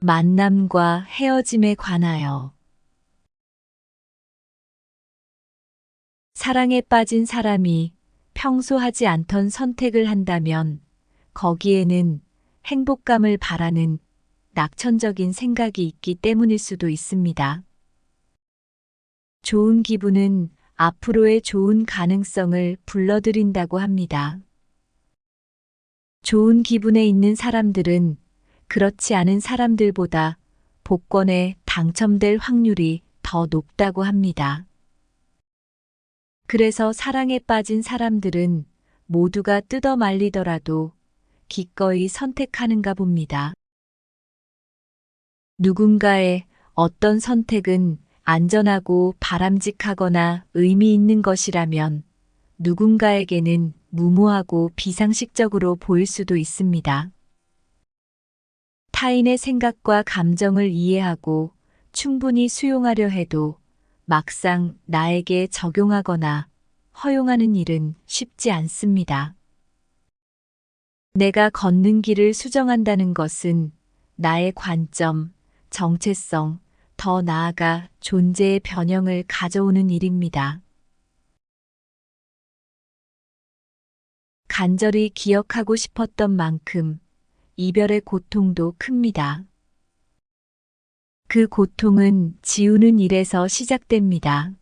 만남과 헤어짐에 관하여 사랑에 빠진 사람이 평소 하지 않던 선택을 한다면 거기에는 행복감을 바라는 낙천적인 생각이 있기 때문일 수도 있습니다. 좋은 기분은 앞으로의 좋은 가능성을 불러들인다고 합니다. 좋은 기분에 있는 사람들은 그렇지 않은 사람들보다 복권에 당첨될 확률이 더 높다고 합니다. 그래서 사랑에 빠진 사람들은 모두가 뜯어 말리더라도 기꺼이 선택하는가 봅니다. 누군가의 어떤 선택은 안전하고 바람직하거나 의미 있는 것이라면 누군가에게는 무모하고 비상식적으로 보일 수도 있습니다. 타인의 생각과 감정을 이해하고 충분히 수용하려 해도 막상 나에게 적용하거나 허용하는 일은 쉽지 않습니다. 내가 걷는 길을 수정한다는 것은 나의 관점, 정체성, 더 나아가 존재의 변형을 가져오는 일입니다. 간절히 기억하고 싶었던 만큼 이별의 고통도 큽니다. 그 고통은 지우는 일에서 시작됩니다.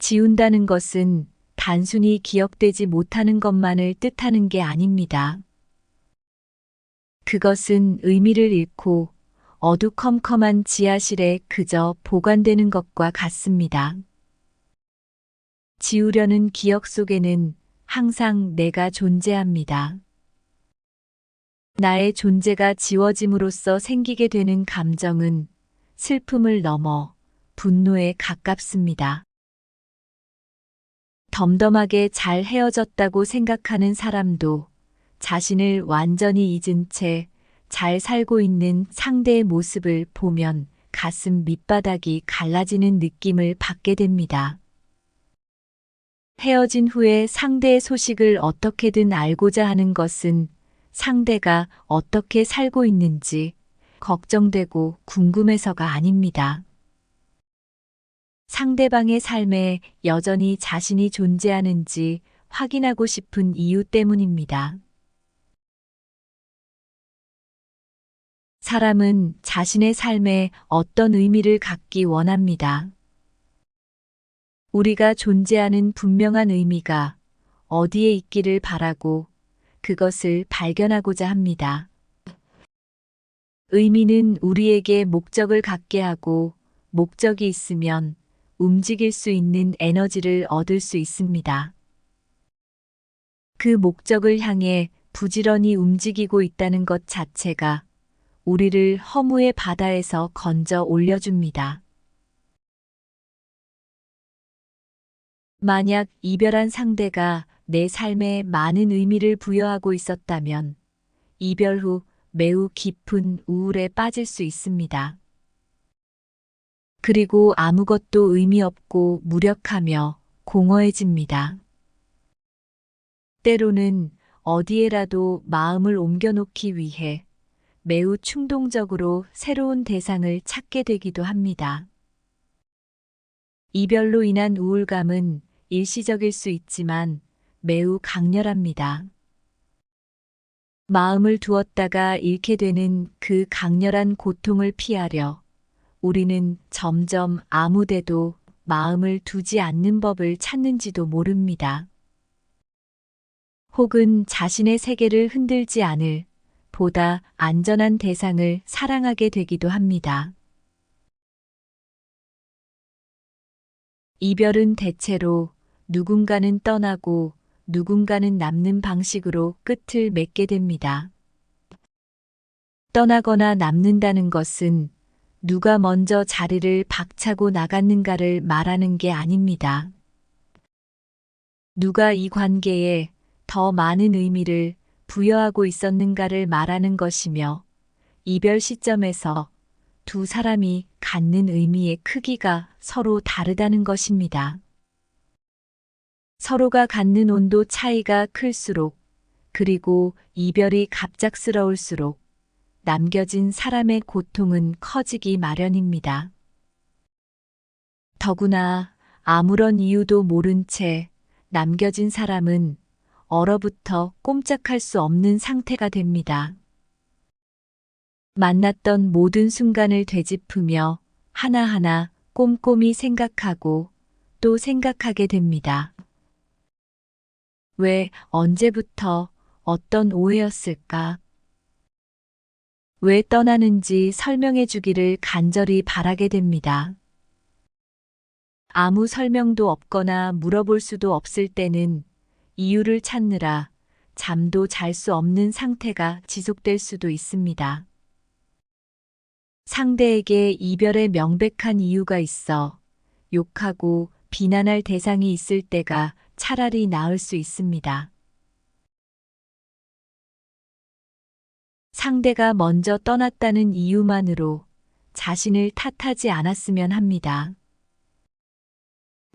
지운다는 것은 단순히 기억되지 못하는 것만을 뜻하는 게 아닙니다. 그것은 의미를 잃고 어두컴컴한 지하실에 그저 보관되는 것과 같습니다. 지우려는 기억 속에는 항상 내가 존재합니다. 나의 존재가 지워짐으로써 생기게 되는 감정은 슬픔을 넘어 분노에 가깝습니다. 덤덤하게 잘 헤어졌다고 생각하는 사람도 자신을 완전히 잊은 채 잘 살고 있는 상대의 모습을 보면 가슴 밑바닥이 갈라지는 느낌을 받게 됩니다. 헤어진 후에 상대의 소식을 어떻게든 알고자 하는 것은 상대가 어떻게 살고 있는지 걱정되고 궁금해서가 아닙니다. 상대방의 삶에 여전히 자신이 존재하는지 확인하고 싶은 이유 때문입니다. 사람은 자신의 삶에 어떤 의미를 갖기 원합니다. 우리가 존재하는 분명한 의미가 어디에 있기를 바라고 그것을 발견하고자 합니다. 의미는 우리에게 목적을 갖게 하고 목적이 있으면 움직일 수 있는 에너지를 얻을 수 있습니다. 그 목적을 향해 부지런히 움직이고 있다는 것 자체가 우리를 허무의 바다에서 건져 올려줍니다. 만약 이별한 상대가 내 삶에 많은 의미를 부여하고 있었다면 이별 후 매우 깊은 우울에 빠질 수 있습니다. 그리고 아무것도 의미 없고 무력하며 공허해집니다. 때로는 어디에라도 마음을 옮겨놓기 위해 매우 충동적으로 새로운 대상을 찾게 되기도 합니다. 이별로 인한 우울감은 일시적일 수 있지만 매우 강렬합니다. 마음을 두었다가 잃게 되는 그 강렬한 고통을 피하려 우리는 점점 아무데도 마음을 두지 않는 법을 찾는지도 모릅니다. 혹은 자신의 세계를 흔들지 않을 보다 안전한 대상을 사랑하게 되기도 합니다. 이별은 대체로 누군가는 떠나고 누군가는 남는 방식으로 끝을 맺게 됩니다. 떠나거나 남는다는 것은 누가 먼저 자리를 박차고 나갔는가를 말하는 게 아닙니다. 누가 이 관계에 더 많은 의미를 부여하고 있었는가를 말하는 것이며 이별 시점에서 두 사람이 갖는 의미의 크기가 서로 다르다는 것입니다. 서로가 갖는 온도 차이가 클수록 그리고 이별이 갑작스러울수록 남겨진 사람의 고통은 커지기 마련입니다. 더구나 아무런 이유도 모른 채 남겨진 사람은 얼어붙어 꼼짝할 수 없는 상태가 됩니다. 만났던 모든 순간을 되짚으며 하나하나 꼼꼼히 생각하고 또 생각하게 됩니다. 왜, 언제부터, 어떤 오해였을까? 왜 떠나는지 설명해 주기를 간절히 바라게 됩니다. 아무 설명도 없거나 물어볼 수도 없을 때는 이유를 찾느라 잠도 잘 수 없는 상태가 지속될 수도 있습니다. 상대에게 이별의 명백한 이유가 있어 욕하고 비난할 대상이 있을 때가 차라리 나을 수 있습니다. 상대가 먼저 떠났다는 이유만으로 자신을 탓하지 않았으면 합니다.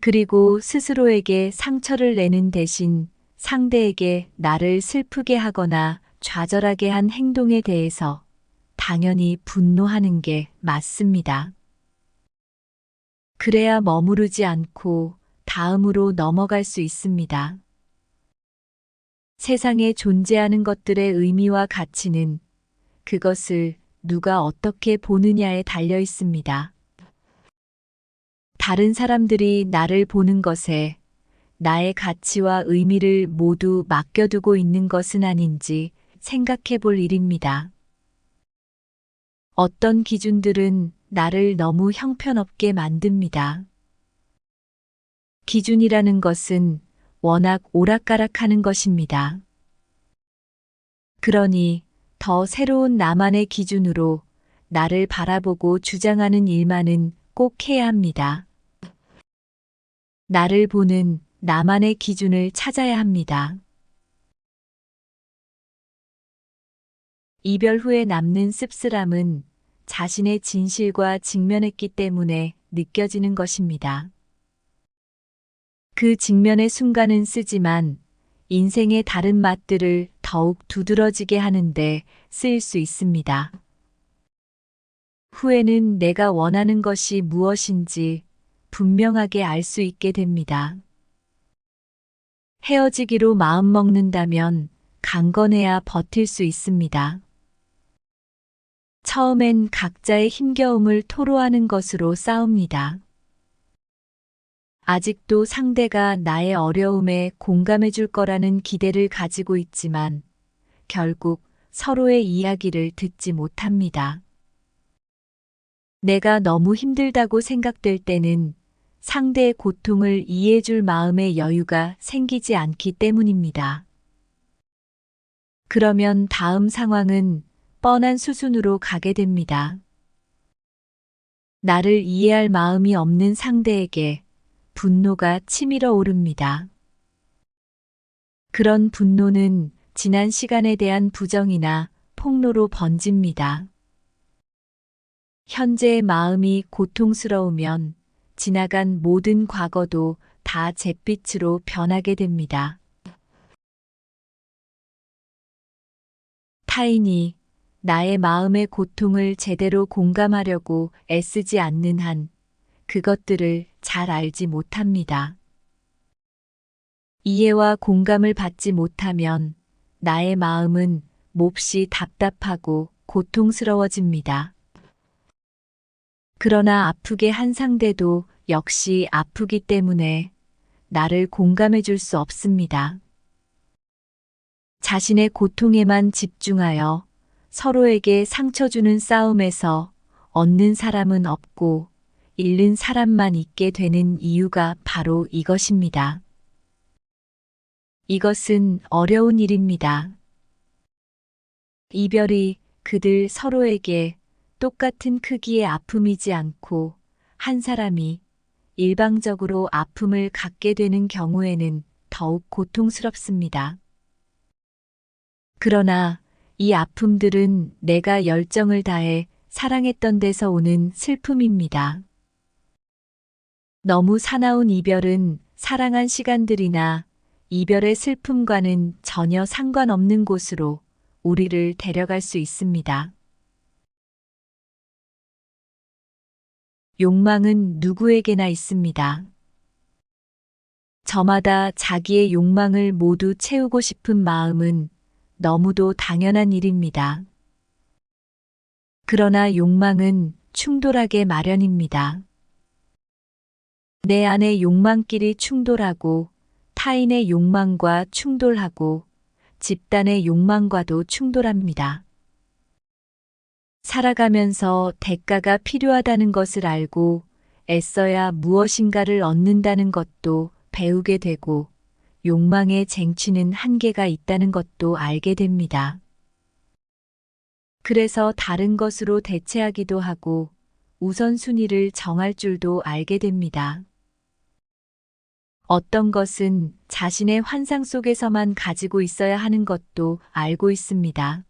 그리고 스스로에게 상처를 내는 대신 상대에게 나를 슬프게 하거나 좌절하게 한 행동에 대해서 당연히 분노하는 게 맞습니다. 그래야 머무르지 않고 다음으로 넘어갈 수 있습니다. 세상에 존재하는 것들의 의미와 가치는 그것을 누가 어떻게 보느냐에 달려 있습니다. 다른 사람들이 나를 보는 것에 나의 가치와 의미를 모두 맡겨두고 있는 것은 아닌지 생각해 볼 일입니다. 어떤 기준들은 나를 너무 형편없게 만듭니다. 기준이라는 것은 워낙 오락가락 하는 것입니다. 그러니 더 새로운 나만의 기준으로 나를 바라보고 주장하는 일만은 꼭 해야 합니다. 나를 보는 나만의 기준을 찾아야 합니다. 이별 후에 남는 씁쓸함은 자신의 진실과 직면했기 때문에 느껴지는 것입니다. 그 직면의 순간은 쓰지만 인생의 다른 맛들을 더욱 두드러지게 하는데 쓰일 수 있습니다. 후에는 내가 원하는 것이 무엇인지 분명하게 알 수 있게 됩니다. 헤어지기로 마음먹는다면 강건해야 버틸 수 있습니다. 처음엔 각자의 힘겨움을 토로하는 것으로 싸웁니다. 아직도 상대가 나의 어려움에 공감해 줄 거라는 기대를 가지고 있지만 결국 서로의 이야기를 듣지 못합니다. 내가 너무 힘들다고 생각될 때는 상대의 고통을 이해해 줄 마음의 여유가 생기지 않기 때문입니다. 그러면 다음 상황은 뻔한 수순으로 가게 됩니다. 나를 이해할 마음이 없는 상대에게 분노가 치밀어 오릅니다. 그런 분노는 지난 시간에 대한 부정이나 폭로로 번집니다. 현재의 마음이 고통스러우면 지나간 모든 과거도 다 잿빛으로 변하게 됩니다. 타인이 나의 마음의 고통을 제대로 공감하려고 애쓰지 않는 한 그것들을 잘 알지 못합니다. 이해와 공감을 받지 못하면 나의 마음은 몹시 답답하고 고통스러워집니다. 그러나 아프게 한 상대도 역시 아프기 때문에 나를 공감해 줄 수 없습니다. 자신의 고통에만 집중하여 서로에게 상처 주는 싸움에서 얻는 사람은 없고 잃는 사람만 있게 되는 이유가 바로 이것입니다. 이것은 어려운 일입니다. 이별이 그들 서로에게 똑같은 크기의 아픔이지 않고 한 사람이 일방적으로 아픔을 갖게 되는 경우에는 더욱 고통스럽습니다. 그러나 이 아픔들은 내가 열정을 다해 사랑했던 데서 오는 슬픔입니다. 너무 사나운 이별은 사랑한 시간들이나 이별의 슬픔과는 전혀 상관없는 곳으로 우리를 데려갈 수 있습니다. 욕망은 누구에게나 있습니다. 저마다 자기의 욕망을 모두 채우고 싶은 마음은 너무도 당연한 일입니다. 그러나 욕망은 충돌하게 마련입니다. 내 안의 욕망끼리 충돌하고 타인의 욕망과 충돌하고 집단의 욕망과도 충돌합니다. 살아가면서 대가가 필요하다는 것을 알고 애써야 무엇인가를 얻는다는 것도 배우게 되고 욕망의 쟁취는 한계가 있다는 것도 알게 됩니다. 그래서 다른 것으로 대체하기도 하고 우선순위를 정할 줄도 알게 됩니다. 어떤 것은 자신의 환상 속에서만 가지고 있어야 하는 것도 알고 있습니다.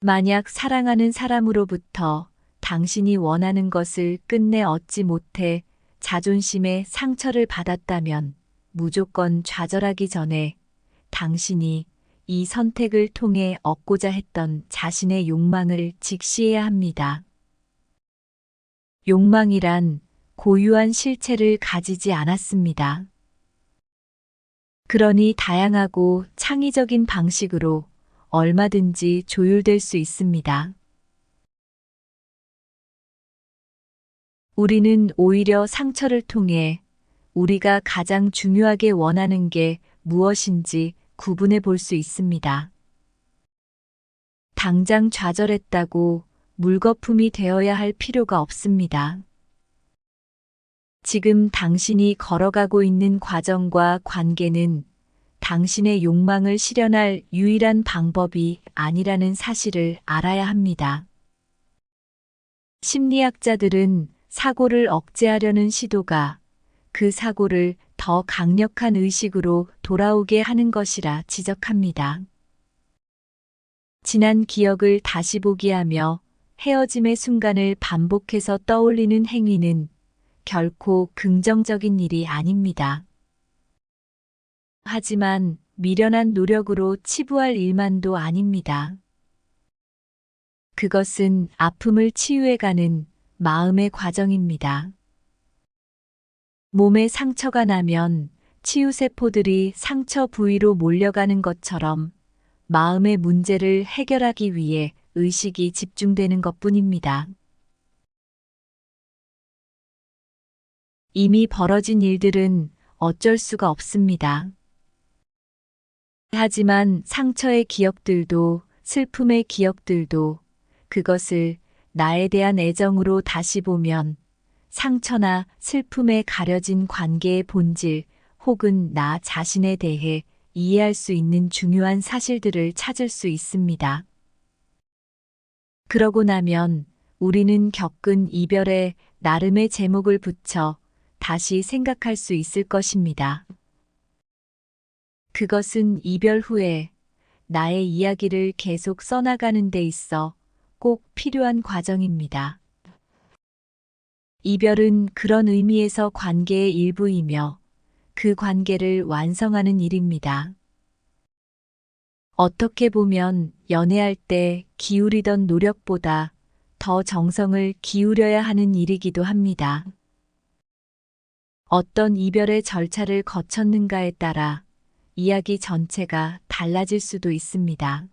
만약 사랑하는 사람으로부터 당신이 원하는 것을 끝내 얻지 못해 자존심에 상처를 받았다면 무조건 좌절하기 전에 당신이 이 선택을 통해 얻고자 했던 자신의 욕망을 직시해야 합니다. 욕망이란 고유한 실체를 가지지 않았습니다. 그러니 다양하고 창의적인 방식으로 얼마든지 조율될 수 있습니다. 우리는 오히려 상처를 통해 우리가 가장 중요하게 원하는 게 무엇인지 구분해 볼 수 있습니다. 당장 좌절했다고 물거품이 되어야 할 필요가 없습니다. 지금 당신이 걸어가고 있는 과정과 관계는 당신의 욕망을 실현할 유일한 방법이 아니라는 사실을 알아야 합니다. 심리학자들은 사고를 억제하려는 시도가 그 사고를 더 강력한 의식으로 돌아오게 하는 것이라 지적합니다. 지난 기억을 다시 보기 하며 헤어짐의 순간을 반복해서 떠올리는 행위는 결코 긍정적인 일이 아닙니다. 하지만 미련한 노력으로 치부할 일만도 아닙니다. 그것은 아픔을 치유해가는 마음의 과정입니다. 몸에 상처가 나면 치유세포들이 상처 부위로 몰려가는 것처럼 마음의 문제를 해결하기 위해 의식이 집중되는 것 뿐입니다. 이미 벌어진 일들은 어쩔 수가 없습니다. 하지만 상처의 기억들도 슬픔의 기억들도 그것을 나에 대한 애정으로 다시 보면 상처나 슬픔에 가려진 관계의 본질 혹은 나 자신에 대해 이해할 수 있는 중요한 사실들을 찾을 수 있습니다. 그러고 나면 우리는 겪은 이별에 나름의 제목을 붙여 다시 생각할 수 있을 것입니다. 그것은 이별 후에 나의 이야기를 계속 써나가는 데 있어 꼭 필요한 과정입니다. 이별은 그런 의미에서 관계의 일부이며 그 관계를 완성하는 일입니다. 어떻게 보면 연애할 때 기울이던 노력보다 더 정성을 기울여야 하는 일이기도 합니다. 어떤 이별의 절차를 거쳤는가에 따라 이야기 전체가 달라질 수도 있습니다.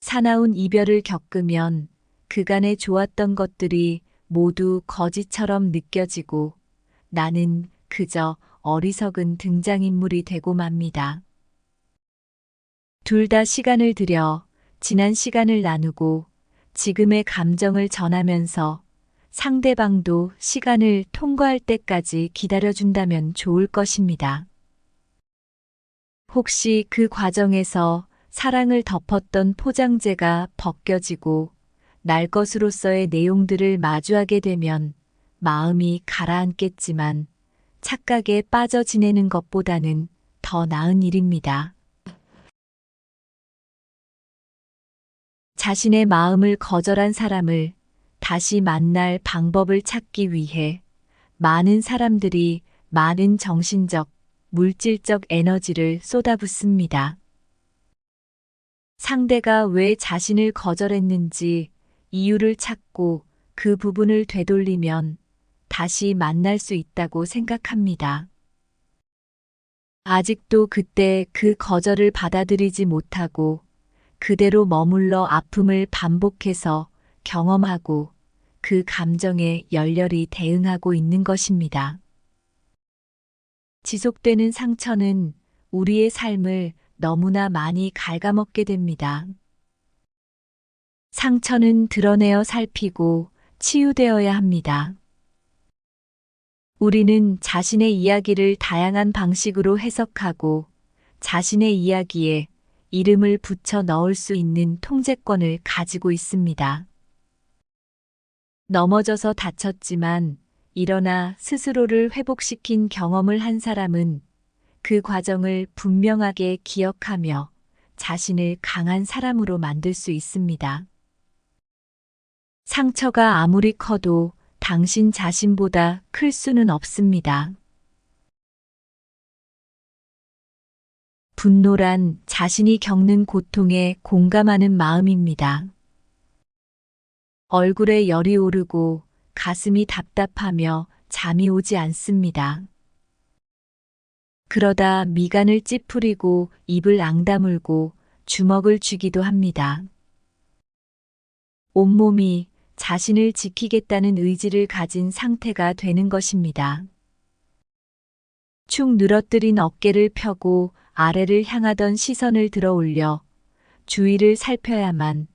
사나운 이별을 겪으면 그간에 좋았던 것들이 모두 거짓처럼 느껴지고 나는 그저 어리석은 등장인물이 되고 맙니다. 둘 다 시간을 들여 지난 시간을 나누고 지금의 감정을 전하면서 상대방도 시간을 통과할 때까지 기다려준다면 좋을 것입니다. 혹시 그 과정에서 사랑을 덮었던 포장재가 벗겨지고 날 것으로서의 내용들을 마주하게 되면 마음이 가라앉겠지만 착각에 빠져 지내는 것보다는 더 나은 일입니다. 자신의 마음을 거절한 사람을 다시 만날 방법을 찾기 위해 많은 사람들이 많은 정신적, 물질적 에너지를 쏟아붓습니다. 상대가 왜 자신을 거절했는지 이유를 찾고 그 부분을 되돌리면 다시 만날 수 있다고 생각합니다. 아직도 그때 그 거절을 받아들이지 못하고 그대로 머물러 아픔을 반복해서 경험하고 그 감정에 열렬히 대응하고 있는 것입니다. 지속되는 상처는 우리의 삶을 너무나 많이 갉아먹게 됩니다. 상처는 드러내어 살피고 치유되어야 합니다. 우리는 자신의 이야기를 다양한 방식으로 해석하고 자신의 이야기에 이름을 붙여 넣을 수 있는 통제권을 가지고 있습니다. 넘어져서 다쳤지만 일어나 스스로를 회복시킨 경험을 한 사람은 그 과정을 분명하게 기억하며 자신을 강한 사람으로 만들 수 있습니다. 상처가 아무리 커도 당신 자신보다 클 수는 없습니다. 분노란 자신이 겪는 고통에 공감하는 마음입니다. 얼굴에 열이 오르고 가슴이 답답하며 잠이 오지 않습니다. 그러다 미간을 찌푸리고 입을 앙다물고 주먹을 쥐기도 합니다. 온몸이 자신을 지키겠다는 의지를 가진 상태가 되는 것입니다. 축 늘어뜨린 어깨를 펴고 아래를 향하던 시선을 들어 올려 주위를 살펴야만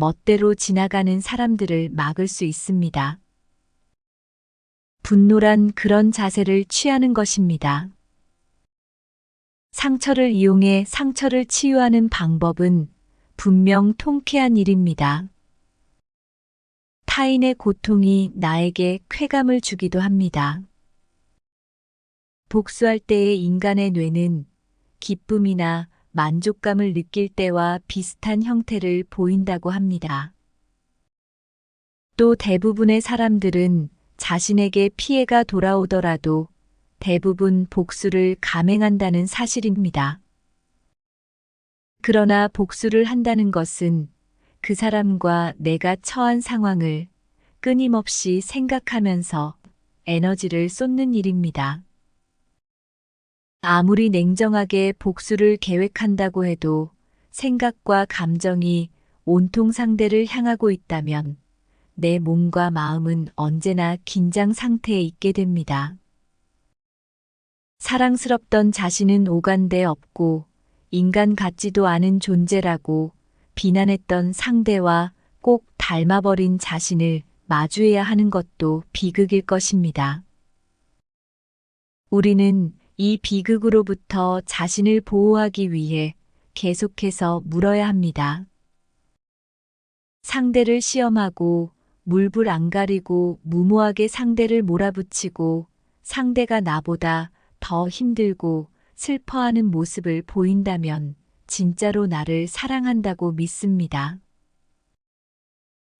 멋대로 지나가는 사람들을 막을 수 있습니다. 분노란 그런 자세를 취하는 것입니다. 상처를 이용해 상처를 치유하는 방법은 분명 통쾌한 일입니다. 타인의 고통이 나에게 쾌감을 주기도 합니다. 복수할 때의 인간의 뇌는 기쁨이나 만족감을 느낄 때와 비슷한 형태를 보인다고 합니다. 또 대부분의 사람들은 자신에게 피해가 돌아오더라도 대부분 복수를 감행한다는 사실입니다. 그러나 복수를 한다는 것은 그 사람과 내가 처한 상황을 끊임없이 생각하면서 에너지를 쏟는 일입니다. 아무리 냉정하게 복수를 계획한다고 해도 생각과 감정이 온통 상대를 향하고 있다면 내 몸과 마음은 언제나 긴장 상태에 있게 됩니다. 사랑스럽던 자신은 오간데 없고 인간 같지도 않은 존재라고 비난했던 상대와 꼭 닮아버린 자신을 마주해야 하는 것도 비극일 것입니다. 우리는 이 비극으로부터 자신을 보호하기 위해 계속해서 물어야 합니다. 상대를 시험하고 물불 안 가리고 무모하게 상대를 몰아붙이고 상대가 나보다 더 힘들고 슬퍼하는 모습을 보인다면 진짜로 나를 사랑한다고 믿습니다.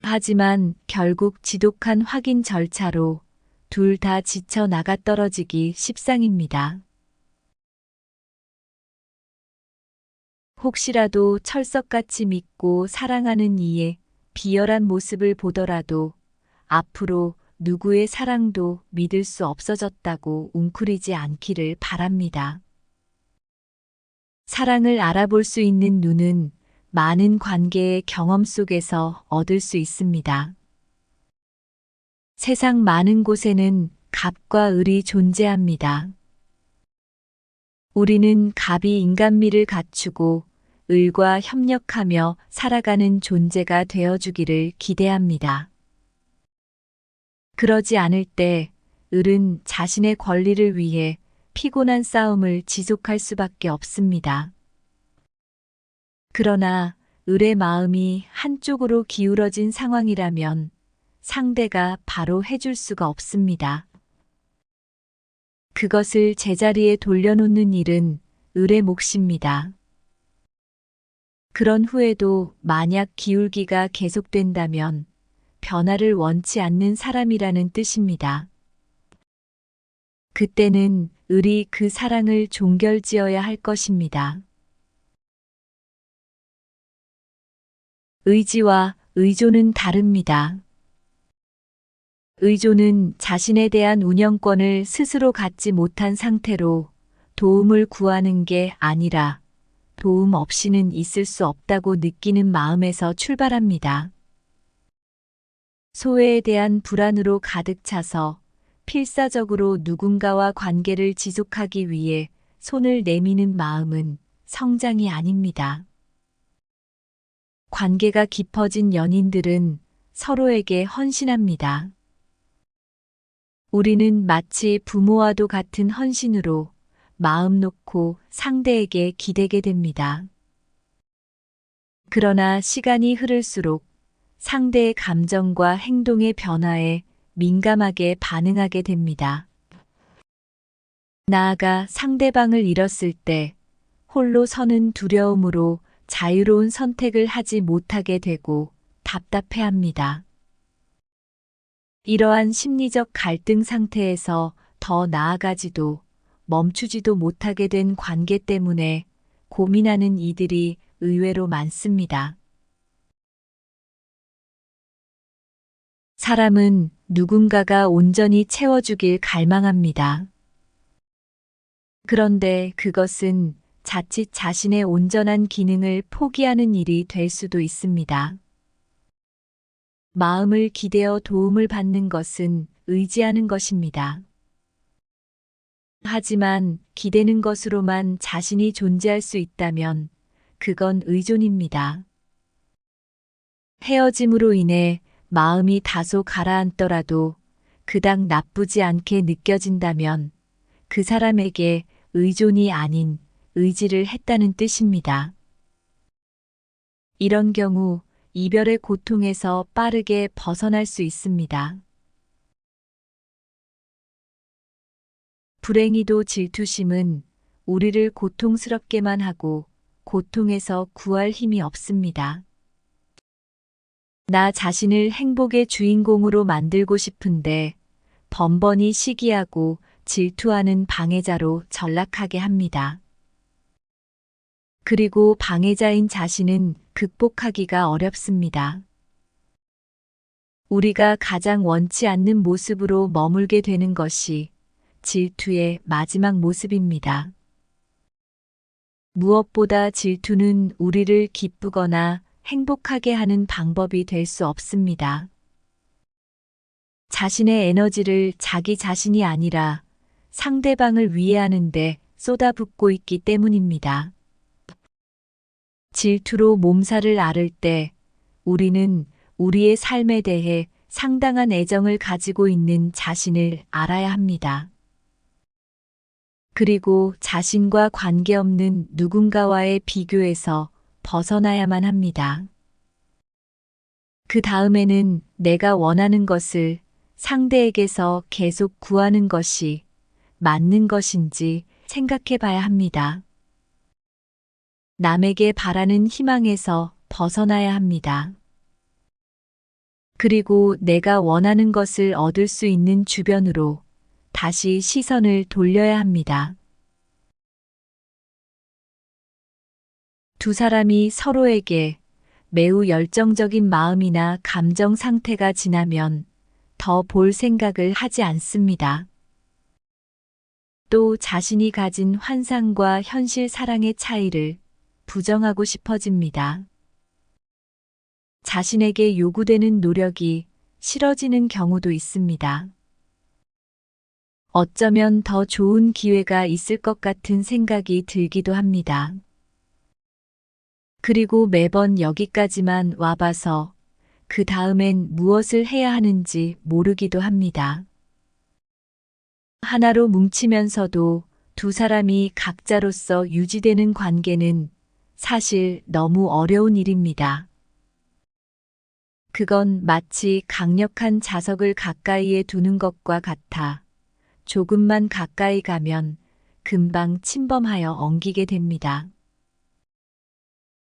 하지만 결국 지독한 확인 절차로 둘 다 지쳐 나가 떨어지기 십상입니다. 혹시라도 철석같이 믿고 사랑하는 이의 비열한 모습을 보더라도 앞으로 누구의 사랑도 믿을 수 없어졌다고 웅크리지 않기를 바랍니다. 사랑을 알아볼 수 있는 눈은 많은 관계의 경험 속에서 얻을 수 있습니다. 세상 많은 곳에는 갑과 을이 존재합니다. 우리는 갑이 인간미를 갖추고 을과 협력하며 살아가는 존재가 되어주기를 기대합니다. 그러지 않을 때 을은 자신의 권리를 위해 피곤한 싸움을 지속할 수밖에 없습니다. 그러나 을의 마음이 한쪽으로 기울어진 상황이라면 상대가 바로 해줄 수가 없습니다. 그것을 제자리에 돌려놓는 일은 을의 몫입니다. 그런 후에도 만약 기울기가 계속된다면 변화를 원치 않는 사람이라는 뜻입니다. 그때는 을이 그 사랑을 종결지어야 할 것입니다. 의지와 의존은 다릅니다. 의존은 자신에 대한 운영권을 스스로 갖지 못한 상태로 도움을 구하는 게 아니라 도움 없이는 있을 수 없다고 느끼는 마음에서 출발합니다. 소외에 대한 불안으로 가득 차서 필사적으로 누군가와 관계를 지속하기 위해 손을 내미는 마음은 성장이 아닙니다. 관계가 깊어진 연인들은 서로에게 헌신합니다. 우리는 마치 부모와도 같은 헌신으로 마음 놓고 상대에게 기대게 됩니다. 그러나 시간이 흐를수록 상대의 감정과 행동의 변화에 민감하게 반응하게 됩니다. 나아가 상대방을 잃었을 때 홀로 서는 두려움으로 자유로운 선택을 하지 못하게 되고 답답해 합니다. 이러한 심리적 갈등 상태에서 더 나아가지도 멈추지도 못하게 된 관계 때문에 고민하는 이들이 의외로 많습니다. 사람은 누군가가 온전히 채워주길 갈망합니다. 그런데 그것은 자칫 자신의 온전한 기능을 포기하는 일이 될 수도 있습니다. 마음을 기대어 도움을 받는 것은 의지하는 것입니다. 하지만 기대는 것으로만 자신이 존재할 수 있다면 그건 의존입니다. 헤어짐으로 인해 마음이 다소 가라앉더라도 그닥 나쁘지 않게 느껴진다면 그 사람에게 의존이 아닌 의지를 했다는 뜻입니다. 이런 경우 이별의 고통에서 빠르게 벗어날 수 있습니다. 불행히도 질투심은 우리를 고통스럽게만 하고 고통에서 구할 힘이 없습니다. 나 자신을 행복의 주인공으로 만들고 싶은데 번번이 시기하고 질투하는 방해자로 전락하게 합니다. 그리고 방해자인 자신은 극복하기가 어렵습니다. 우리가 가장 원치 않는 모습으로 머물게 되는 것이 질투의 마지막 모습입니다. 무엇보다 질투는 우리를 기쁘거나 행복하게 하는 방법이 될 수 없습니다. 자신의 에너지를 자기 자신이 아니라 상대방을 위해 하는데 쏟아붓고 있기 때문입니다. 질투로 몸살을 앓을 때 우리는 우리의 삶에 대해 상당한 애정을 가지고 있는 자신을 알아야 합니다. 그리고 자신과 관계없는 누군가와의 비교에서 벗어나야만 합니다. 그 다음에는 내가 원하는 것을 상대에게서 계속 구하는 것이 맞는 것인지 생각해 봐야 합니다. 남에게 바라는 희망에서 벗어나야 합니다. 그리고 내가 원하는 것을 얻을 수 있는 주변으로 다시 시선을 돌려야 합니다. 두 사람이 서로에게 매우 열정적인 마음이나 감정 상태가 지나면 더 볼 생각을 하지 않습니다. 또 자신이 가진 환상과 현실 사랑의 차이를 부정하고 싶어집니다. 자신에게 요구되는 노력이 싫어지는 경우도 있습니다. 어쩌면 더 좋은 기회가 있을 것 같은 생각이 들기도 합니다. 그리고 매번 여기까지만 와봐서 그 다음엔 무엇을 해야 하는지 모르기도 합니다. 하나로 뭉치면서도 두 사람이 각자로서 유지되는 관계는 사실 너무 어려운 일입니다. 그건 마치 강력한 자석을 가까이에 두는 것과 같아 조금만 가까이 가면 금방 침범하여 엉기게 됩니다.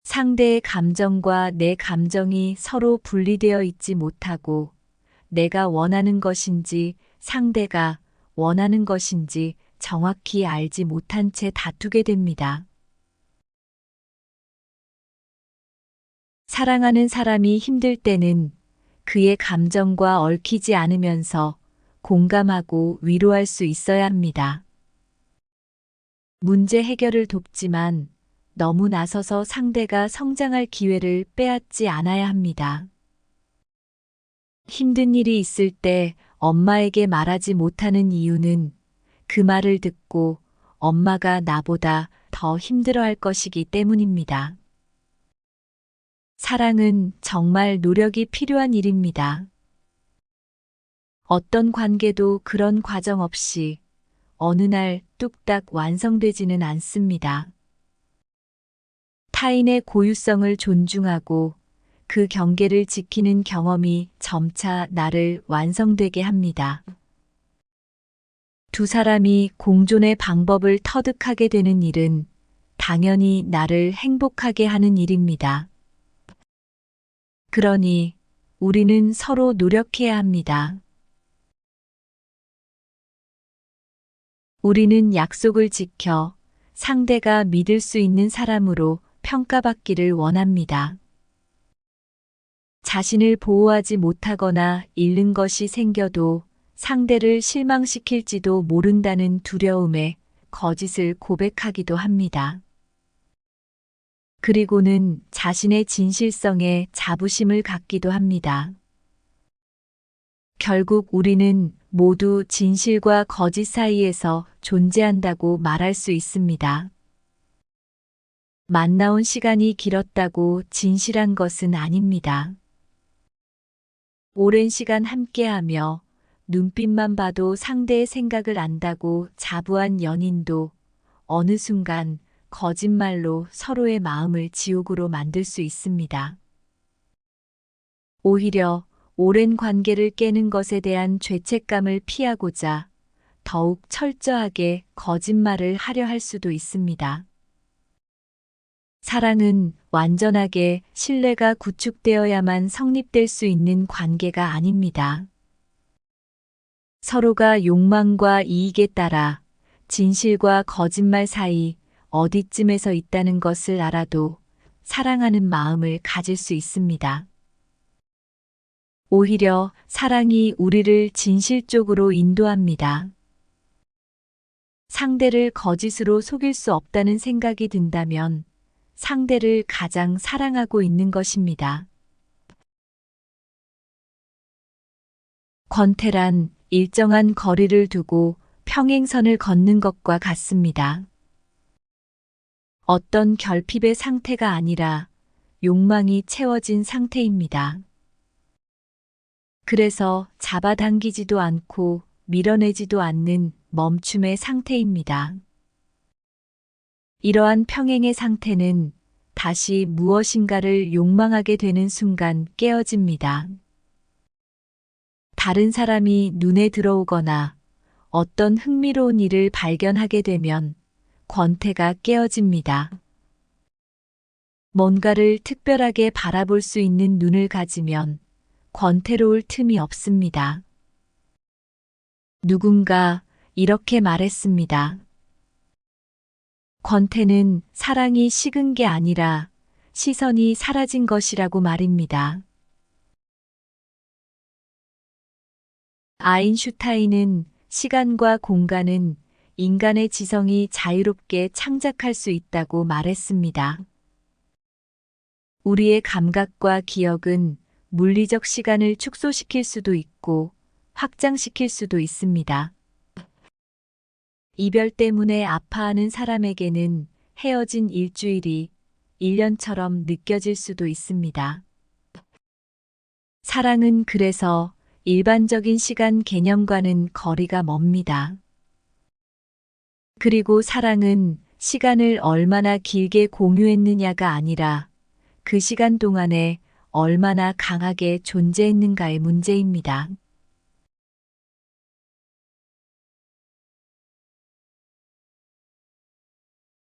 상대의 감정과 내 감정이 서로 분리되어 있지 못하고 내가 원하는 것인지 상대가 원하는 것인지 정확히 알지 못한 채 다투게 됩니다. 사랑하는 사람이 힘들 때는 그의 감정과 얽히지 않으면서 공감하고 위로할 수 있어야 합니다. 문제 해결을 돕지만 너무 나서서 상대가 성장할 기회를 빼앗지 않아야 합니다. 힘든 일이 있을 때 엄마에게 말하지 못하는 이유는 그 말을 듣고 엄마가 나보다 더 힘들어 할 것이기 때문입니다. 사랑은 정말 노력이 필요한 일입니다. 어떤 관계도 그런 과정 없이 어느 날 뚝딱 완성되지는 않습니다. 타인의 고유성을 존중하고 그 경계를 지키는 경험이 점차 나를 완성되게 합니다. 두 사람이 공존의 방법을 터득하게 되는 일은 당연히 나를 행복하게 하는 일입니다. 그러니 우리는 서로 노력해야 합니다. 우리는 약속을 지켜 상대가 믿을 수 있는 사람으로 평가받기를 원합니다. 자신을 보호하지 못하거나 잃는 것이 생겨도 상대를 실망시킬지도 모른다는 두려움에 거짓을 고백하기도 합니다. 그리고는 자신의 진실성에 자부심을 갖기도 합니다. 결국 우리는 모두 진실과 거짓 사이에서 존재한다고 말할 수 있습니다. 만나온 시간이 길었다고 진실한 것은 아닙니다. 오랜 시간 함께하며 눈빛만 봐도 상대의 생각을 안다고 자부한 연인도 어느 순간 거짓말로 서로의 마음을 지옥으로 만들 수 있습니다. 오히려 오랜 관계를 깨는 것에 대한 죄책감을 피하고자 더욱 철저하게 거짓말을 하려 할 수도 있습니다. 사랑은 완전하게 신뢰가 구축되어야만 성립될 수 있는 관계가 아닙니다. 서로가 욕망과 이익에 따라 진실과 거짓말 사이 어디쯤에서 있다는 것을 알아도 사랑하는 마음을 가질 수 있습니다. 오히려 사랑이 우리를 진실 쪽으로 인도합니다. 상대를 거짓으로 속일 수 없다는 생각이 든다면 상대를 가장 사랑하고 있는 것입니다. 권태란 일정한 거리를 두고 평행선을 걷는 것과 같습니다. 어떤 결핍의 상태가 아니라 욕망이 채워진 상태입니다. 그래서 잡아당기지도 않고 밀어내지도 않는 멈춤의 상태입니다. 이러한 평행의 상태는 다시 무엇인가를 욕망하게 되는 순간 깨어집니다. 다른 사람이 눈에 들어오거나 어떤 흥미로운 일을 발견하게 되면 권태가 깨어집니다. 뭔가를 특별하게 바라볼 수 있는 눈을 가지면 권태로울 틈이 없습니다. 누군가 이렇게 말했습니다. 권태는 사랑이 식은 게 아니라 시선이 사라진 것이라고 말입니다. 아인슈타인은 시간과 공간은 인간의 지성이 자유롭게 창작할 수 있다고 말했습니다. 우리의 감각과 기억은 물리적 시간을 축소시킬 수도 있고 확장시킬 수도 있습니다. 이별 때문에 아파하는 사람에게는 헤어진 일주일이 1년처럼 느껴질 수도 있습니다. 사랑은 그래서 일반적인 시간 개념과는 거리가 멉니다. 그리고 사랑은 시간을 얼마나 길게 공유했느냐가 아니라 그 시간 동안에 얼마나 강하게 존재했는가의 문제입니다.